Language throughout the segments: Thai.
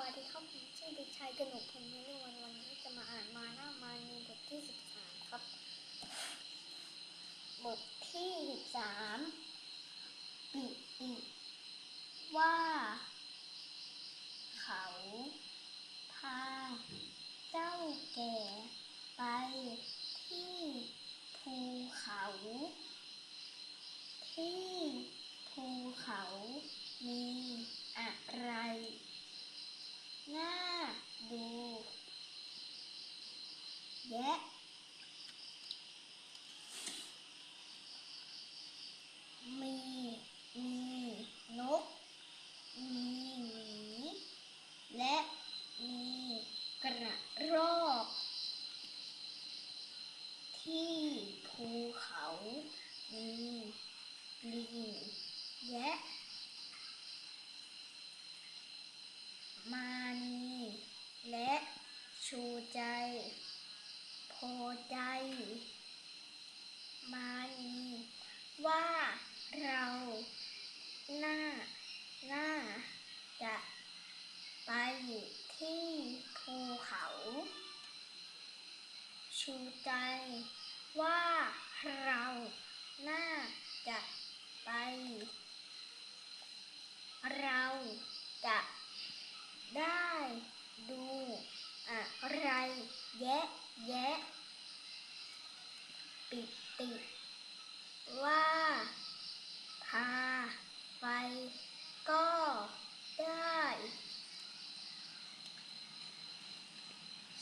วัสดีครับผมชื่อเด็กชายกนกพลเมลุวันวันนี้จะมาอ่านมาหน้ามาในบทที่สิบสามครับ บทที่สิบสามปิปิว่า เขาพาเจ้าแก่ไปที่ภูเขา ที่ภูเขามีอะไร หน่าดูแยะมีมีนก มีหมีและมีกระรอก ที่ภูเขา มีลิงแยะ มานี และชูใจ โพใจ มานี ว่าเราหน่าหน่าจะไปที่ภูเขา ชูใจ ว่าเราน่าจะไป เราจะ ได้ ดูอะไรแยะแยะปิติว่า พา ไป ก็ได้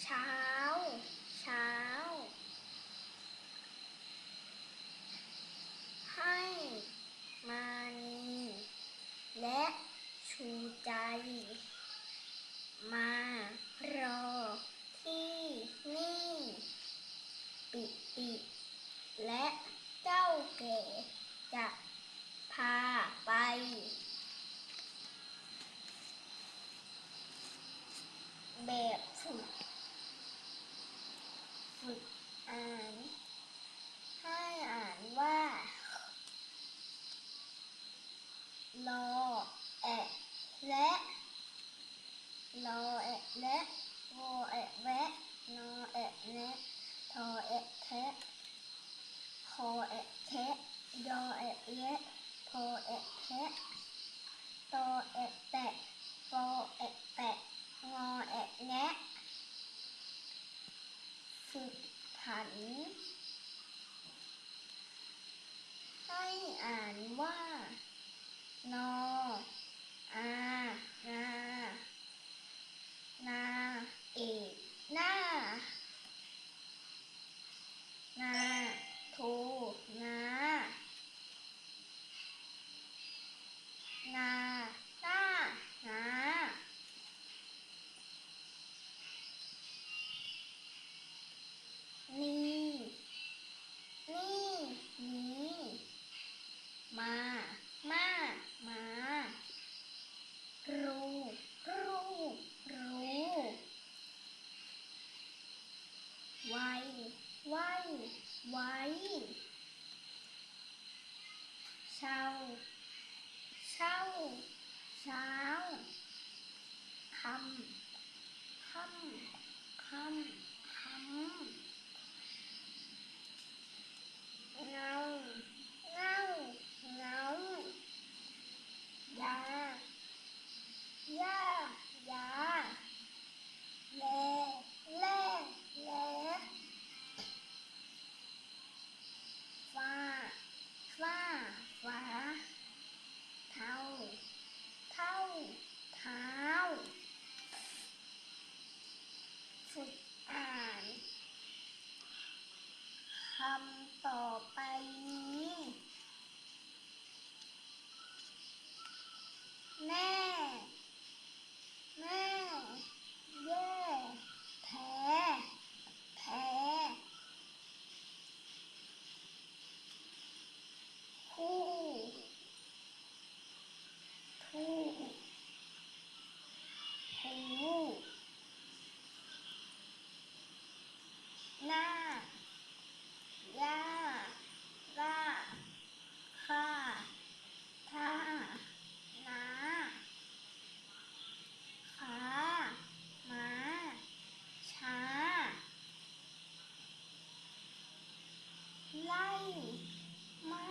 เช้า เช้า ให้มานีและชูใจ มารอที่นี่ ปิติ และเจะพาไปแบบฝึกฝึกอ่าน ให้อ่านว่า รอแอะและรอแอะและวอแอะแวะนอแอะแนะทอแอะแทะคอแอะ แทะยอแอะแยะพอแอะแพะตอแอะแตะปอแอะแปะงอแอะแงะฝึกผัน ให้อ่านว่านอ อา นา นา เอกหน้า นาโทนา นา หน้า นา นี่ นี่ นี้ มา มา มา รูรูรูไวไวไวเช้าเช้าเช้าคำคำคำคำเงาเงาเงายายายาแลแลแลฟ้าฟ้าฟ้าเท่าเท่าเท้าฝึกอ่านคำ ต่อไปนี้ ไม่ ไม่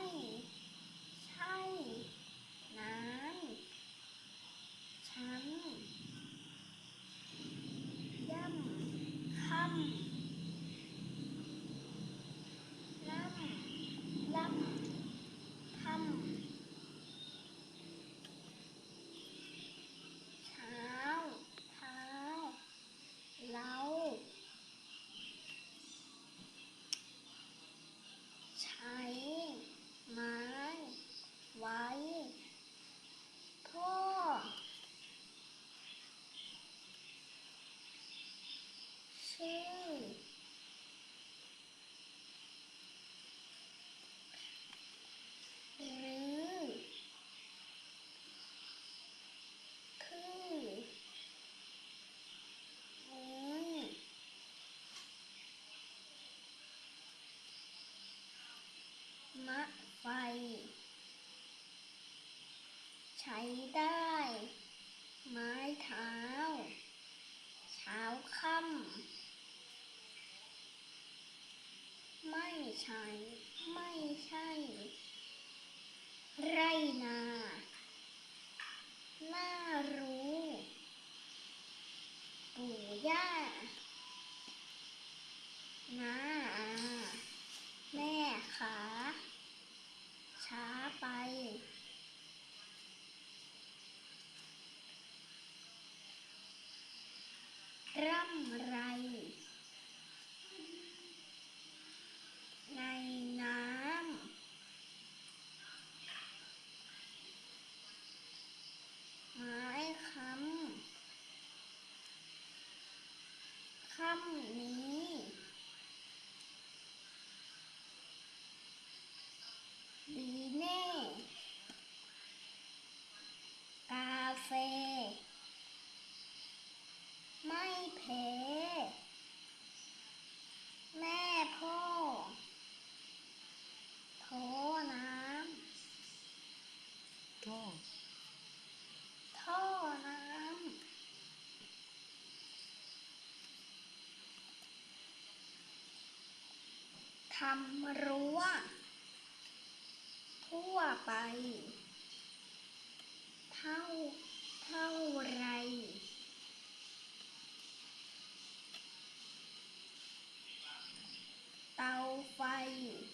ใช้ได้ ไม้เท้า เช้าค่ำไม่ใช่ ไม่ใช่ ไรนาน่ารู้ ปู่ย่า น้าอา แม่ขา ช้าไป ร่ำไร ในน้ำไม้คำคำนี้ ดีแน่ กาเฟ ไม่ แพ้ แม่พ่อโถน้ก็ำท่อน้ำทำรั้วทั่วไป เท่า เท่าไร you.